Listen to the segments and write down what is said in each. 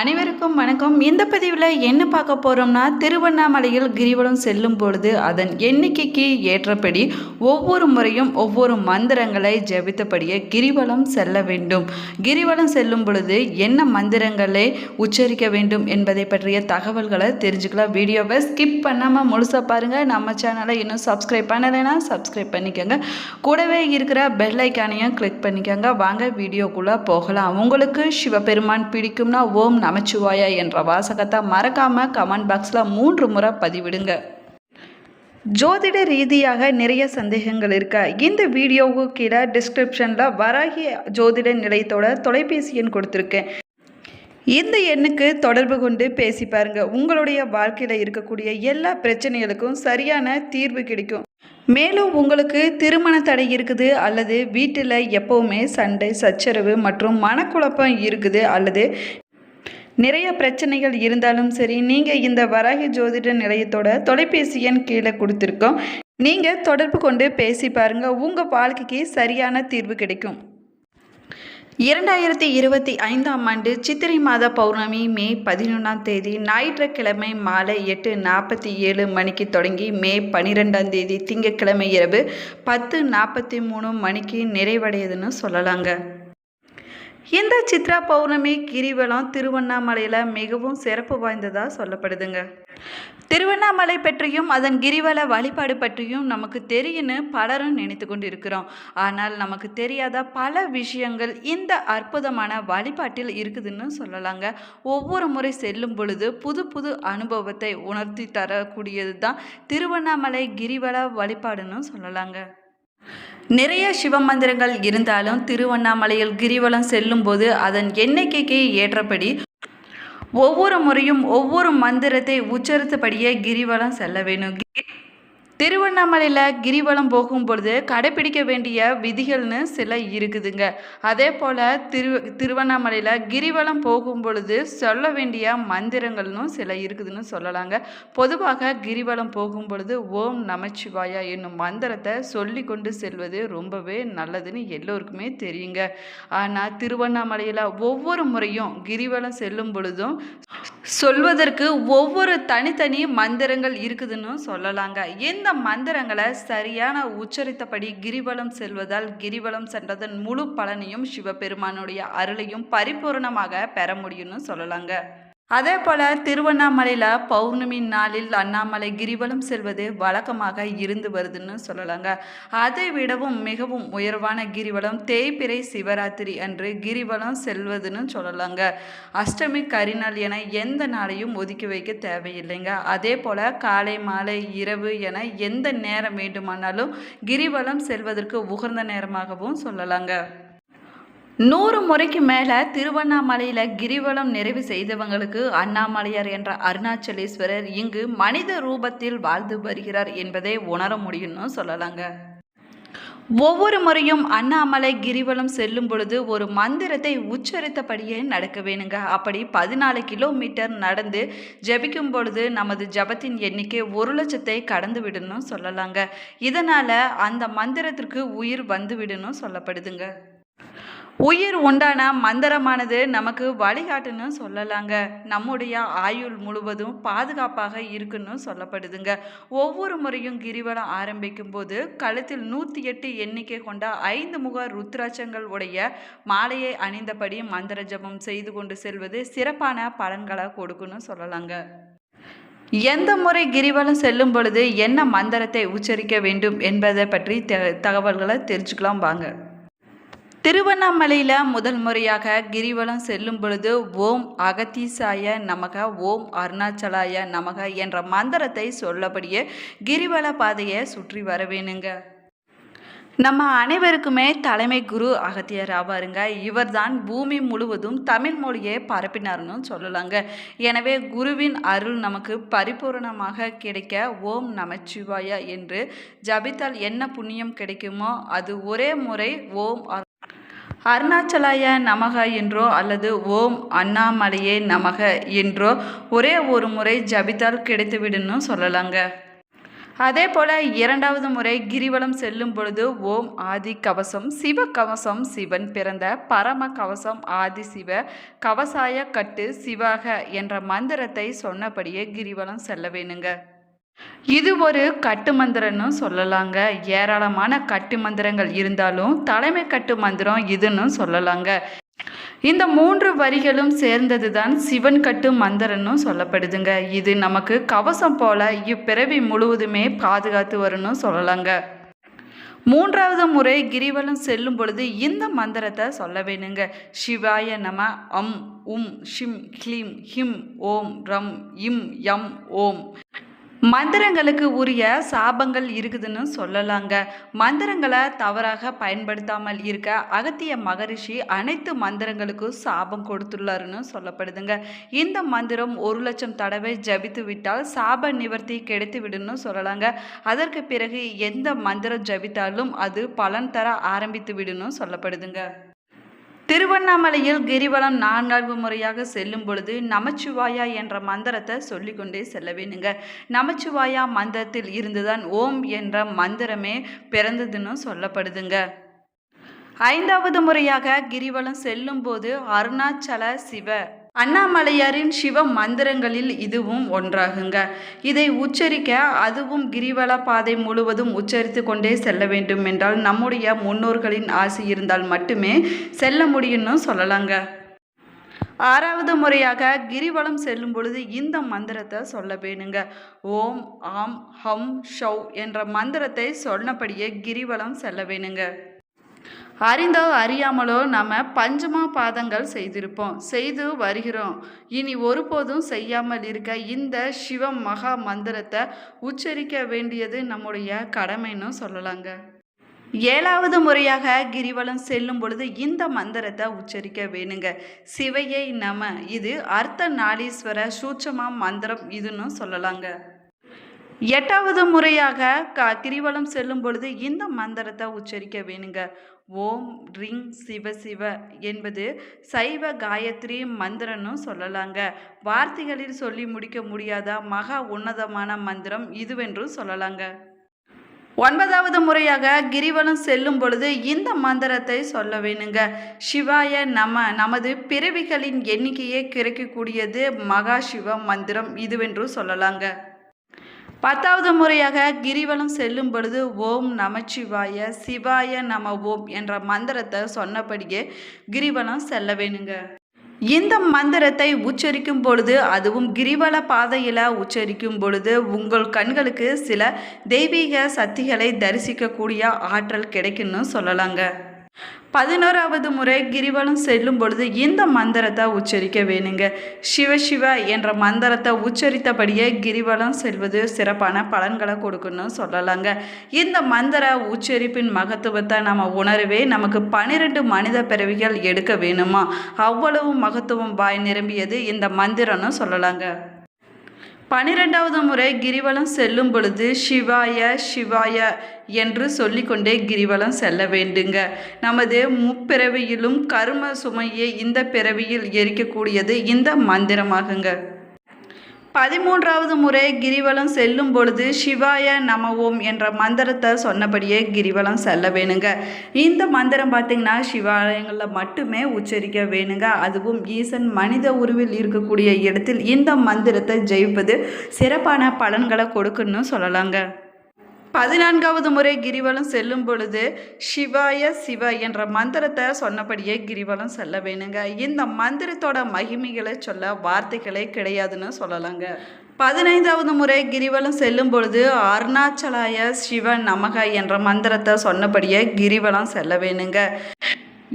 அனைவருக்கும் வணக்கம். இந்த பதிவில் என்ன பார்க்க போகிறோம்னா திருவண்ணாமலையில் கிரிவலம் செல்லும் பொழுது அதன் எண்ணிக்கைக்கு ஏற்றபடி ஒவ்வொரு முறையும் ஒவ்வொரு மந்திரங்களை ஜெபித்தபடியே கிரிவலம் செல்ல வேண்டும். கிரிவலம் செல்லும் பொழுது என்ன மந்திரங்களை உச்சரிக்க வேண்டும் என்பதை பற்றிய தகவல்களை தெரிஞ்சுக்கலாம். வீடியோவை ஸ்கிப் பண்ணாமல் முழுசாக பாருங்கள் நம்ம சேனலை இன்னும் சப்ஸ்கிரைப் பண்ணலைன்னா சப்ஸ்கிரைப் பண்ணிக்கோங்க. கூடவே இருக்கிற பெல் ஐக்கானையும் கிளிக் பண்ணிக்கோங்க. வாங்க வீடியோக்குள்ளே போகலாம். உங்களுக்கு சிவபெருமான் பிடிக்கும்னா ஓம் நமச்சிவாயா என்ற வாசகத்தை மறக்காம கமெண்ட் பாக்ஸில் மூன்று முறை பதிவிடுங்க. ஜோதிட ரீதியாக நிறைய சந்தேகங்கள் இருக்க இந்த வீடியோவுக்கு கீழே டிஸ்கிரிப்ஷனில் வராகி ஜோதிட நிலையத்தோட தொலைபேசி எண் கொடுத்துருக்கேன். இந்த எண்ணுக்கு தொடர்பு கொண்டு பேசி பாருங்க. உங்களுடைய வாழ்க்கையில் இருக்கக்கூடிய எல்லா பிரச்சனைகளுக்கும் சரியான தீர்வு கிடைக்கும். மேலும் உங்களுக்கு திருமண தடை இருக்குது அல்லது வீட்டில் எப்போவுமே சண்டை சச்சரவு மற்றும் மனக்குழப்பம் இருக்குது அல்லது நிறைய பிரச்சனைகள் இருந்தாலும் சரி நீங்கள் இந்த வராகி ஜோதிட நிலையத்தோட தொலைபேசி எண் கீழே கொடுத்துருக்கோம். நீங்கள் தொடர்பு கொண்டு பேசி பாருங்கள் உங்கள் வாழ்க்கைக்கு சரியான தீர்வு கிடைக்கும். இரண்டாயிரத்தி இருபத்தி ஐந்தாம் ஆண்டு சித்திரை மாத பௌர்ணமி மே பதினொன்றாம் தேதி ஞாயிற்றுக்கிழமை மாலை எட்டு நாற்பத்தி ஏழு மணிக்கு தொடங்கி மே பன்னிரெண்டாம் தேதி திங்கட்கிழமை இரவு பத்து நாற்பத்தி மூணு மணிக்கு நிறைவடையுதுன்னு சொல்லலாங்க. இந்த சித்ரா பௌர்ணமி கிரிவலம் திருவண்ணாமலையில் மிகவும் சிறப்பு வாய்ந்ததாக சொல்லப்படுதுங்க. திருவண்ணாமலை பற்றியும் அதன் கிரிவல வழிபாடு பற்றியும் நமக்கு தெரியும்னு பலரும் நினைத்து கொண்டு இருக்கிறோம் ஆனால் நமக்கு தெரியாத பல விஷயங்கள் இந்த அற்புதமான வழிபாட்டில் இருக்குதுன்னு சொல்லலாங்க. ஒவ்வொரு முறை செல்லும் பொழுது புது புது அனுபவத்தை உணர்த்தி தரக்கூடியது தான் திருவண்ணாமலை கிரிவல வழிபாடுன்னு சொல்லலாங்க. நிறைய சிவ மந்திரங்கள் இருந்தாலும் திருவண்ணாமலையில் கிரிவலம் செல்லும்போது அதன் எண்ணிக்கைக்கு ஏற்றபடி ஒவ்வொரு முறையும் ஒவ்வொரு மந்திரத்தை உச்சரித்தபடியே கிரிவலம் செல்ல வேணும். திருவண்ணாமலையில் கிரிவலம் போகும் பொழுது கடைப்பிடிக்க வேண்டிய விதிகள்னு சில இருக்குதுங்க. அதே போல் திரு திருவண்ணாமலையில் கிரிவலம் போகும் பொழுது சொல்ல வேண்டிய மந்திரங்கள்னும் சில இருக்குதுன்னு சொல்லலாங்க. பொதுவாக கிரிவலம் போகும் பொழுது ஓம் நமச்சிவாயா என்னும் மந்திரத்தை சொல்லி கொண்டு செல்வது ரொம்பவே நல்லதுன்னு எல்லோருக்குமே தெரியுங்க. ஆனால் திருவண்ணாமலையில் ஒவ்வொரு முறையும் கிரிவலம் செல்லும் பொழுதும் சொல்வதற்கு ஒவ்வொரு தனித்தனி மந்திரங்கள் இருக்குதுன்னு சொல்லலாங்க. எந்த இந்த மந்திரங்களை சரியான உச்சரித்தபடி கிரிவலம் செல்வதால் கிரிவலம் சென்றதன் முழு பலனையும் சிவபெருமானுடைய அருளையும் பரிபூரணமாக பெற முடியும்னு சொல்லலாங்க. அதே போல் திருவண்ணாமலையில் பௌர்ணமி நாளில் அண்ணாமலை கிரிவலம் செல்வது வழக்கமாக இருந்து வருதுன்னு சொல்லலாங்க. அதை விடவும் மிகவும் உயர்வான கிரிவலம் தேய்பிறை சிவராத்திரி அன்று கிரிவலம் செல்வதுன்னு சொல்லலாங்க. அஷ்டமி கரிநாள் என எந்த நாளையும் ஒதுக்கி வைக்க தேவையில்லைங்க. அதே போல் காலை மாலை இரவு என எந்த நேரம் வேண்டுமானாலும் கிரிவலம் செல்வதற்கு உகந்த நேரமாகவும் சொல்லலாங்க. நூறு முறைக்கு மேலே திருவண்ணாமலையில் கிரிவலம் நிறைவு செய்தவங்களுக்கு அண்ணாமலையார் என்ற அருணாச்சலேஸ்வரர் இங்கு மனித ரூபத்தில் வாழ்ந்து வருகிறார் என்பதை உணர முடியும்னு சொல்லலாங்க. ஒவ்வொரு முறையும் அண்ணாமலை கிரிவலம் செல்லும் பொழுது ஒரு மந்திரத்தை உச்சரித்தபடியே நடக்க வேணுங்க. அப்படி பதினாலு கிலோமீட்டர் நடந்து ஜபிக்கும் பொழுது நமது ஜபத்தின் எண்ணிக்கை ஒரு லட்சத்தை கடந்து விடணும் சொல்லலாங்க. இதனால் அந்த மந்திரத்திற்கு உயிர் வந்து விடணும் சொல்லப்படுதுங்க. உயிர் உண்டான மந்திரமானது நமக்கு வழிகாட்டுன்னு சொல்லலாங்க. நம்முடைய ஆயுள் முழுவதும் பாதுகாப்பாக இருக்குன்னு சொல்லப்படுதுங்க. ஒவ்வொரு முறையும் கிரிவலம் ஆரம்பிக்கும் போது கழுத்தில் நூற்றி எட்டு எண்ணிக்கை கொண்ட ஐந்து முக ருத்ராட்சங்கள் உடைய மாலையை அணிந்தபடி மந்திர ஜபம் செய்து கொண்டு செல்வது சிறப்பான பலன்களை கொடுக்குன்னு சொல்லலாங்க. எந்த முறை கிரிவலம் செல்லும் பொழுது என்ன மந்திரத்தை உச்சரிக்க வேண்டும் என்பதை பற்றி தகவல்களை தெரிஞ்சுக்கலாம் வாங்க. திருவண்ணாமலையில் முதல் முறையாக கிரிவலம் செல்லும் பொழுது ஓம் அகத்தீசாய நமக ஓம் அருணாச்சலாய நமக என்ற மந்திரத்தை சொல்லபடியே கிரிவல பாதையை சுற்றி வர வேணுங்க நம்ம அனைவருக்குமே தலைமை குரு அகத்தியர் ஆவாருங்க. இவர்தான் பூமி முழுவதும் தமிழ் மொழியை பரப்பினார்னு சொல்லலாங்க. எனவே குருவின் அருள் நமக்கு பரிபூரணமாக கிடைக்க ஓம் நமச்சிவாயா என்று ஜபித்தால் என்ன புண்ணியம் கிடைக்குமோ அது ஒரே முறை ஓம் அருணாச்சலாய நமக என்றோ அல்லது ஓம் அண்ணாமலையே நமக என்றோ ஒரே ஒரு முறை ஜபித்தால் கிடைத்துவிடுன்னு சொல்லலாங்க. அதே போல இரண்டாவது முறை கிரிவலம் செல்லும் பொழுது ஓம் ஆதி கவசம் சிவ கவசம் சிவன் பிறந்த பரம கவசம் ஆதி சிவ கவசாய கட்டு சிவாக என்ற மந்திரத்தை சொன்னபடியே கிரிவலம் செல்ல வேணுங்க. இது ஒரு கட்டு மந்திரம்னு சொல்லலாங்க. ஏராளமான கட்டு மந்திரங்கள் இருந்தாலும் தலைமை கட்டு மந்திரம் இதுன்னு சொல்லலாங்க. இந்த மூன்று வரிகளும் சேர்ந்தது தான் சிவன் கட்டு மந்திரன்னு சொல்லப்படுதுங்க. இது நமக்கு கவசம் போல இப்பிறவி முழுவதுமே பாதுகாத்து வரும்னு சொல்லலாங்க. மூன்றாவது முறை கிரிவலம் செல்லும் பொழுது இந்த மந்திரத்தை சொல்ல வேணுங்க. சிவாய நம அம் உம் ஷிம் ஹ்லீம் ஹிம் ஓம் ரம் இம் யம் ஓம் மந்திரங்களுக்கு உரிய சாபங்கள் இருக்குதுன்னு சொல்லலாங்க. மந்திரங்களை தவறாக பயன்படுத்தாமல் இருக்க அகத்திய மகரிஷி அனைத்து மந்திரங்களுக்கும் சாபம் கொடுத்துள்ளாருன்னு சொல்லப்படுதுங்க. இந்த மந்திரம் ஒரு லட்சம் தடவை ஜபித்து விட்டால் சாப நிவர்த்தி கிடைத்து விடுன்னு சொல்லலாங்க. அதற்கு பிறகு எந்த மந்திரம் ஜபித்தாலும் அது பலன் தர ஆரம்பித்து விடுன்னு சொல்லப்படுதுங்க. திருவண்ணாமலையில் கிரிவலம் நான்காவது முறையாக செல்லும் பொழுது நமச்சிவாயா என்ற மந்திரத்தை சொல்லிக்கொண்டே செல்ல வேணுங்க நமச்சிவாயா மந்திரத்தில் இருந்துதான் ஓம் என்ற மந்திரமே பிறந்ததுன்னு சொல்லப்படுதுங்க. ஐந்தாவது முறையாக கிரிவலம் செல்லும் போது அருணாச்சல சிவ அண்ணாமலையாரின் சிவ மந்திரங்களில் இதுவும் ஒன்றாகுங்க. இதை உச்சரிக்க அதுவும் கிரிவல பாதை முழுவதும் உச்சரித்து கொண்டே செல்ல வேண்டும் என்றால் நம்முடைய முன்னோர்களின் ஆசை இருந்தால் மட்டுமே செல்ல முடியும்னு சொல்லலாங்க. ஆறாவது முறையாக கிரிவலம் செல்லும் பொழுது இந்த மந்திரத்தை சொல்ல வேணுங்க. ஓம் ஆம் ஹம் ஷவ் என்ற மந்திரத்தை சொன்னபடியே கிரிவலம் செல்ல வேணுங்க. அறிந்தோ அறியாமலோ நம்ம பஞ்சமா பாதங்கள் செய்திருப்போம் செய்து வருகிறோம். இனி ஒருபோதும் செய்யாமல் இருக்க இந்த சிவ மகா மந்திரத்தை உச்சரிக்க வேண்டியது நம்முடைய கடமைன்னு சொல்லலாங்க. ஏழாவது முறையாக கிரிவலம் செல்லும் பொழுது இந்த மந்திரத்தை உச்சரிக்க வேணுங்க. சிவையை நம இது அர்த்த நாளீஸ்வர சூட்சமா மந்திரம் இதுன்னு சொல்லலாங்க. எட்டாவது முறையாக க கிரிவலம் செல்லும் பொழுது இந்த மந்திரத்தை உச்சரிக்க வேணுங்க. ஓம் ரிங் சிவ சிவ என்பது சைவ காயத்ரி மந்திரன்னு சொல்லலாங்க. வார்த்தைகளில் சொல்லி முடிக்க முடியாத? மகா உன்னதமான மந்திரம் இதுவென்றும் சொல்லலாங்க. ஒன்பதாவது முறையாக கிரிவலம் செல்லும் பொழுது இந்த மந்திரத்தை சொல்ல வேணுங்க. சிவாய நம நமது பிறவிகளின் எண்ணிக்கையை கிடைக்கக்கூடியது மகா சிவ மந்திரம் இதுவென்றும் சொல்லலாங்க. பத்தாவது முறையாக கிரிவலம் செல்லும் பொழுது ஓம் நமச்சிவாய சிவாய நம ஓம் என்ற மந்திரத்தை சொன்னபடியே கிரிவலம் செல்ல வேணுங்க. இந்த மந்திரத்தை உச்சரிக்கும் பொழுது அதுவும் கிரிவல பாதையில் உச்சரிக்கும் பொழுது உங்கள் கண்களுக்கு சில தெய்வீக சக்திகளை தரிசிக்கக்கூடிய ஆற்றல் கிடைக்குன்னு சொல்லலாங்க. பதினோராவது முறை கிரிவலம் செல்லும் பொழுது இந்த மந்திரத்தை உச்சரிக்க வேணுங்க. சிவசிவ என்ற மந்திரத்தை உச்சரித்தபடியே கிரிவலம் செல்வது சிறப்பான பலன்களை கொடுக்குன்னு சொல்லலாங்க. இந்த மந்திர உச்சரிப்பின் மகத்துவத்தை நம்ம உணரவே நமக்கு பனிரெண்டு மனித பிறவிகள் எடுக்க வேணுமா? அவ்வளவு மகத்துவம் வாய் நிரம்பியது இந்த மந்திரம்னு சொல்லலாங்க. பனிரெண்டாவது முறை கிரிவலம் செல்லும் பொழுது சிவாய சிவாய என்று சொல்லிக்கொண்டே கிரிவலம் செல்ல வேண்டுங்க. நமது முப்பிறவியிலும் கர்ம சுமையை இந்த பிறவியில் எரிக்கக்கூடியது இந்த மந்திரமாகுங்க. பதிமூன்றாவது முறை கிரிவலம் செல்லும் பொழுது சிவாய நம ஓம் என்ற மந்திரத்தை சொன்னபடியே கிரிவலம் செல்ல வேணுங்க. இந்த மந்திரம் பார்த்திங்கன்னா சிவாலயங்களில் மட்டுமே உச்சரிக்க வேணுங்க. அதுவும் ஈசன் மனித உருவில் இருக்கக்கூடிய இடத்தில் இந்த மந்திரத்தை ஜெயிப்பது சிறப்பான பலன்களை கொடுக்குன்னு சொல்லலாங்க. பதினான்காவது முறை கிரிவலம் செல்லும் பொழுது சிவாய சிவ என்ற மந்திரத்தை சொன்னபடியே கிரிவலம் செல்ல வேணுங்க. இந்த மந்திரத்தோட மகிமைகளை சொல்ல வார்த்தைகளே கிடையாதுன்னு சொல்லலாங்க. பதினைந்தாவது முறை கிரிவலம் செல்லும் பொழுது அருணாச்சலாய சிவ நமக என்ற மந்திரத்தை சொன்னபடியே கிரிவலம் செல்ல வேணுங்க.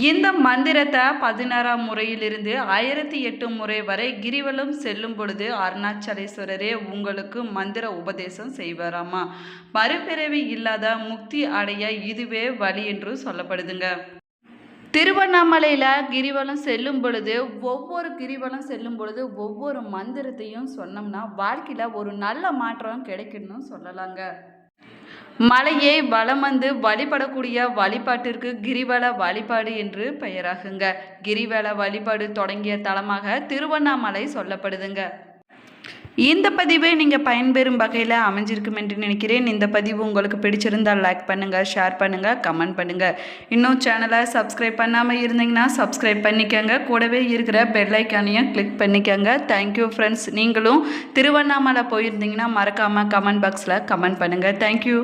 இந்த மந்திரத்தை பதினாறாம் முறையிலிருந்து ஆயிரத்தி எட்டு முறை வரை கிரிவலம் செல்லும் பொழுது அருணாச்சலேஸ்வரரே உங்களுக்கு மந்திர உபதேசம் செய்வாராமா? மறுபிறவி இல்லாத முக்தி அடைய இதுவே வழி என்று சொல்லப்படுதுங்க. திருவண்ணாமலையில் கிரிவலம் செல்லும் பொழுது ஒவ்வொரு கிரிவலம் செல்லும் பொழுது ஒவ்வொரு மந்திரத்தையும் சொன்னோம்னா வாழ்க்கையில் ஒரு நல்ல மாற்றம் கிடைக்குன்னு சொல்லலாங்க. மலையை வலம் வந்து வழிபடக்கூடிய வழிபாட்டிற்கு கிரிவல வழிபாடு என்று பெயராகுங்க. கிரிவல வழிபாடு தொடங்கிய தலமாக திருவண்ணாமலை சொல்லப்படுதுங்க. இந்த பதிவு நீங்கள் பயன்பெறும் வகையில் அமைஞ்சிருக்கும் என்று நினைக்கிறேன். இந்த பதிவு உங்களுக்கு பிடிச்சிருந்தால் லைக் பண்ணுங்கள் ஷேர் பண்ணுங்கள் கமெண்ட் பண்ணுங்கள் இன்னும் சேனலை சப்ஸ்கிரைப் பண்ணாமல் இருந்தீங்கன்னா சப்ஸ்கிரைப் பண்ணிக்கோங்க. கூடவே இருக்கிற பெல்லைக்கானையும் கிளிக் பண்ணிக்கோங்க. தேங்க்யூ ஃப்ரெண்ட்ஸ் நீங்களும் திருவண்ணாமலை போயிருந்தீங்கன்னா மறக்காமல் கமெண்ட் பாக்ஸில் கமெண்ட் பண்ணுங்கள் தேங்க்யூ